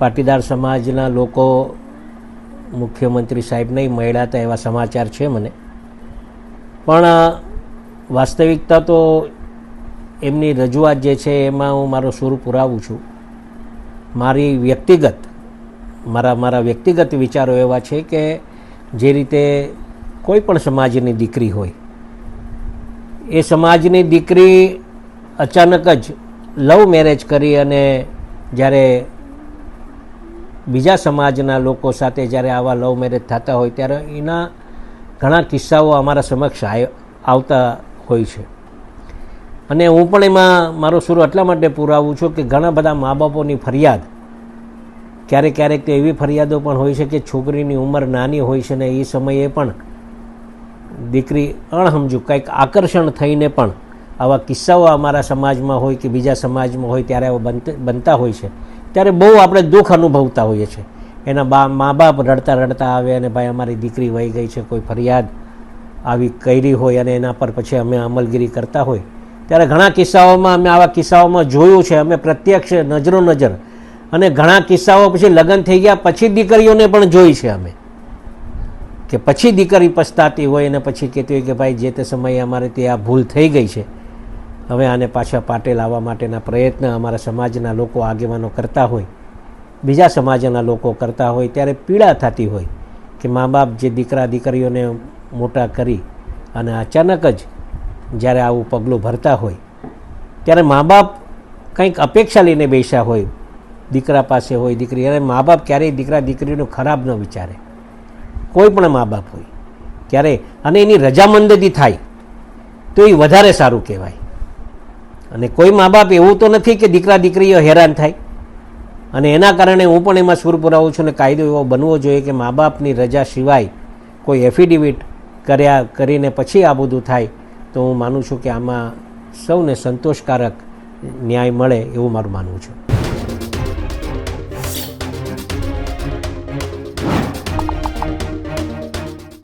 પાટીદાર સમાજના લોકો મુખ્યમંત્રી સાહેબ નહીં મળ્યા હતા એવા સમાચાર છે મને. પણ વાસ્તવિકતા તો એમની રજૂઆત જે છે એમાં હું મારો સૂર પુરાવું છું. મારી વ્યક્તિગત, મારા મારા વ્યક્તિગત વિચારો એવા છે કે જે રીતે કોઈ પણ સમાજની દીકરી હોય, એ સમાજની દીકરી અચાનક જ લવ મેરેજ કરી અને જ્યારે બીજા સમાજના લોકો સાથે જ્યારે આવા લવ મેરેજ થતા હોય ત્યારે એના ઘણા કિસ્સાઓ અમારા સમક્ષ આવતા હોય છે. અને હું પણ એમાં મારો સુર એટલા માટે પુરાવું છું કે ઘણા બધા મા બાપોની ફરિયાદ, ક્યારેક ક્યારેક તો એવી ફરિયાદો પણ હોય છે કે છોકરીની ઉંમર નાની હોય છે ને એ સમયે પણ દીકરી અણહમજુ કંઈક આકર્ષણ થઈને પણ આવા કિસ્સાઓ અમારા સમાજમાં હોય કે બીજા સમાજમાં હોય ત્યારે આવા બનતા હોય છે. ત્યારે બહુ આપણે દુઃખ અનુભવતા હોઈએ છીએ. એના બા મા બાપ રડતા રડતા આવે અને ભાઈ અમારી દીકરી વહી ગઈ છે, કોઈ ફરિયાદ આવી કરી હોય અને એના પર પછી અમે અમલગીરી કરતા હોય. ત્યારે ઘણા કિસ્સાઓમાં અમે આવા કિસ્સાઓમાં જોયું છે, અમે પ્રત્યક્ષ નજરો નજર. અને ઘણા કિસ્સાઓ પછી લગ્ન થઈ ગયા, પછી દીકરીઓને પણ જોઈ છે અમે. કે પછી દીકરી પછતાતી હોય અને પછી કહેતી હોય કે ભાઈ જે તે સમયે અમારે તે આ ભૂલ થઈ ગઈ છે. હવે આને પાછા પાટે લાવવા માટેના પ્રયત્ન અમારા સમાજના લોકો આગેવાનો કરતા હોય, બીજા સમાજના લોકો કરતા હોય, ત્યારે પીડા થતી હોય કે મા બાપ જે દીકરા દીકરીઓને મોટા કરી અને અચાનક જ જ્યારે આવું પગલું ભરતા હોય, ત્યારે મા બાપ કંઈક અપેક્ષા લઈને બેસ્યા હોય, દીકરા પાસે હોય, દીકરી અને મા બાપ ક્યારેય દીકરા દીકરીનું ખરાબ ન વિચારે. કોઈ પણ મા બાપ હોય, ક્યારે, અને એની રજામંદતી થાય, તો એ વધારે સારું કહેવાય. અને કોઈ મા બાપ એવું તો નથી કે દીકરા દીકરીઓ હેરાન થાય. અને એના કારણે હું પણ એમાં સુર પુરાવું છું ને કાયદો એવો બનવો જોઈએ કે મા બાપની રજા સિવાય કોઈ એફિડેવિટ કર્યા કરીને પછી આ બધું થાય, તો હું માનું છું કે આમાં સૌને સંતોષકારક ન્યાય મળે એવું મારું માનવું છે.